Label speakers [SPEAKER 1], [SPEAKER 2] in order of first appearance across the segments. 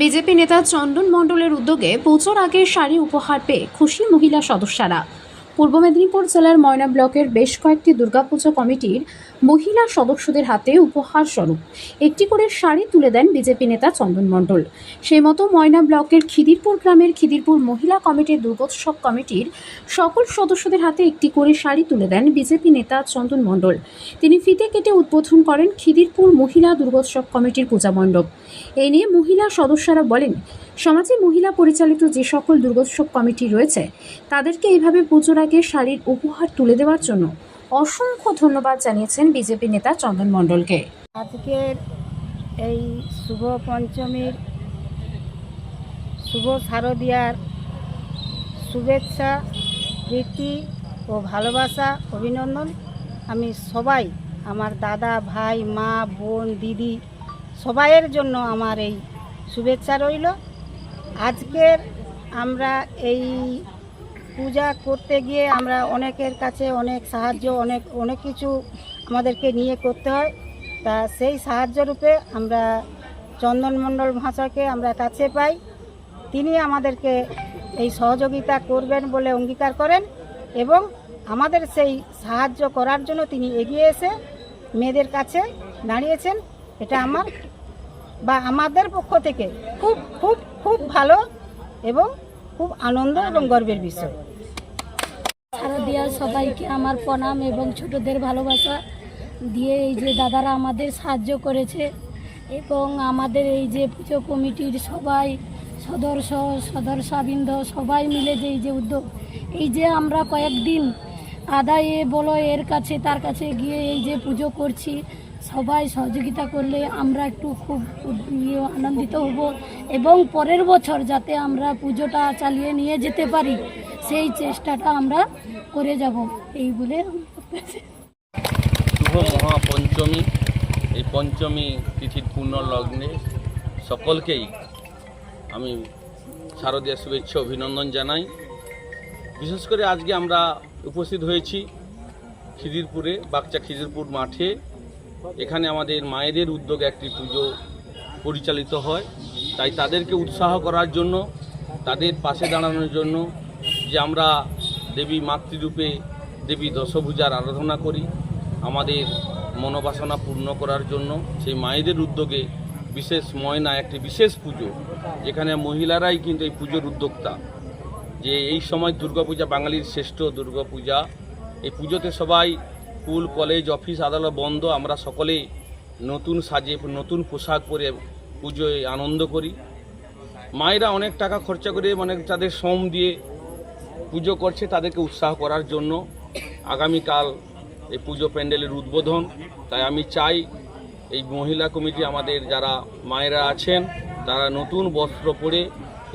[SPEAKER 1] BJP নেতা চন্দন মণ্ডলের উদ্যোগে পুজোর আগে শাড়ি উপহার পেয়ে খুশি মহিলা সদস্যরা। পূর্ব মেদিনীপুর জেলার ময়না ব্লকের বেশ কয়েকটি দুর্গাপুজো কমিটির মহিলা সদস্যদের হাতে উপহার স্বরূপ একটি করে শাড়ি তুলে দেন বিজেপি নেতা চন্দন মণ্ডল। সেই মতো ময়না ব্লকের খিদিরপুর গ্রামের খিদিরপুর মহিলা কমিটির দুর্গোৎসব কমিটির সকল সদস্যদের হাতে একটি করে শাড়ি তুলে দেন বিজেপি নেতা চন্দন মণ্ডল। তিনি ফিতে কেটে উদ্বোধন করেন খিদিরপুর মহিলা দুর্গোৎসব কমিটির পূজা মণ্ডপ। এ নিয়ে মহিলা সদস্যরা বলেন, সমাজে মহিলা পরিচালিত যে সকল দুর্গোৎসব কমিটি রয়েছে, তাদেরকে এইভাবে পুজোর আগে শাড়ির উপহার তুলে দেওয়ার জন্য অসংখ্য ধন্যবাদ জানিয়েছেন বিজেপি নেতা চন্দন মণ্ডলকে।
[SPEAKER 2] আজকের এই শুভ পঞ্চমীর শুভ শারদিয়ার শুভেচ্ছা, প্রীতি ও ভালোবাসা, অভিনন্দন। আমি সবাই, আমার দাদা, ভাই, মা, বোন, দিদি, সবাইয়ের জন্য আমার এই শুভেচ্ছা রইল। আজকের আমরা এই পূজা করতে গিয়ে আমরা অনেকের কাছে অনেক সাহায্য, অনেক অনেক কিছু আমাদেরকে নিয়ে করতে হয়। তা সেই সাহায্য রূপে আমরা চন্দনমণ্ডল মহাশয়কে আমরা কাছে পাই। তিনি আমাদেরকে এই সহযোগিতা করবেন বলে অঙ্গীকার করেন এবং আমাদের সেই সাহায্য করার জন্য তিনি এগিয়ে এসে মেয়েদের কাছে দাঁড়িয়েছেন। এটা আমার বা আমাদের পক্ষ থেকে খুব খুব খুব ভালো এবং খুব আনন্দ এবং গর্বের বিষয়।
[SPEAKER 3] শারদিয়া সবাইকে আমার প্রণাম এবং ছোটদের ভালোবাসা দিয়ে এই যে দাদারা আমাদের সাহায্য করেছে এবং আমাদের এই যে পুজো কমিটির সবাই, সদস্য, সদস্যবৃন্দ সবাই মিলে যে এই যে উদ্যোগ, এই যে আমরা কয়েকদিন আদায়ে বলো, এর কাছে, তার কাছে গিয়ে এই যে পুজো করছি, সবাই সহযোগিতা করলে আমরা একটু খুব ইয়ে আনন্দিত হব। এবং পরের বছর যাতে আমরা পুজোটা চালিয়ে নিয়ে যেতে পারি, সেই চেষ্টাটা আমরা করে যাব। এই বলে
[SPEAKER 4] শুভ মহাপঞ্চমী। এই পঞ্চমী তিথির পূর্ণ লগ্নে সকলকেই আমি শারদীয় শুভেচ্ছা, অভিনন্দন জানাই। বিশেষ করে আজকে আমরা উপস্থিত হয়েছি খিদিরপুরে, বাগচা খিদিরপুর মাঠে। এখানে আমাদের মায়েদের উদ্যোগে একটি পুজো পরিচালিত হয়। তাই তাদেরকে উৎসাহ করার জন্য, তাদের পাশে দাঁড়ানোর জন্য যে আমরা দেবী মাতৃরূপে দেবী দশভূজার আরাধনা করি, আমাদের মনোবাসনা পূর্ণ করার জন্য সেই মায়েদের উদ্যোগে বিশেষ ময়না, একটি বিশেষ পুজো, যেখানে মহিলারাই কিন্তু এই পুজোর উদ্যোক্তা। যে এই সময় দুর্গাপূজা, বাঙালির শ্রেষ্ঠ দুর্গাপূজা। এই পুজোতে সবাই স্কুল, কলেজ, অফিস, আদালত বন্ধ। আমরা সকলেই নতুন সাজে, নতুন পোশাক পরে পুজোয় আনন্দ করি। মায়েরা অনেক টাকা খরচা করে মানে তাদের শ্রম দিয়ে পুজো করছে তাদেরকে উৎসাহ করার জন্য। আগামীকাল এই পুজো প্যান্ডেলের উদ্বোধন। তাই আমি চাই এই মহিলা কমিটি আমাদের যারা মায়েরা আছেন, তারা নতুন বস্ত্র পরে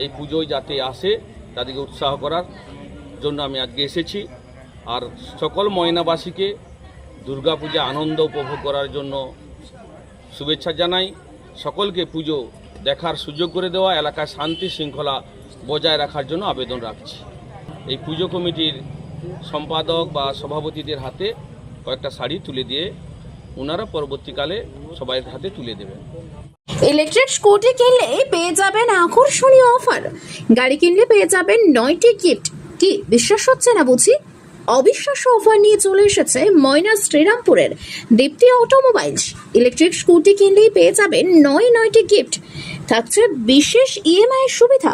[SPEAKER 4] এই পুজোয় যাতে আসে। তাদেরকে উৎসাহ করার জন্য আমি আজকে এসেছি। আর সকল ময়নাবাসীকে দুর্গাপূজা আনন্দ উপভোগ করার জন্য শুভেচ্ছা জানাই। সকলকে পুজো দেখার সুযোগ করে দেওয়া এলাকায় শান্তি শৃঙ্খলা বজায় রাখার জন্য আবেদন রাখছি। এই পুজো কমিটির সম্পাদক বা সভাপতিদের হাতে কয়েকটা শাড়ি তুলে দিয়ে ওনারা পরবর্তীকালে সবাইয়ের হাতে তুলে দেবেন।
[SPEAKER 1] ইলেকট্রিক স্কুটি কিনলে পেয়ে যাবেন আকর্ষণীয় অফার গাড়ি কিনলে পেয়ে যাবেন নয়টি গিফট কি বিশ্বাস হচ্ছে না বুঝি? অবিশ্বাস্য অফার নিয়ে চলে এসেছে ময়না শ্রীরামপুরের দীপ্তি অটোমোবাইলস ইলেকট্রিক স্কুটি কিনলেই পেয়ে যাবেন নয় নয়টি গিফট থাকছে বিশেষ ইএমআই এর সুবিধা।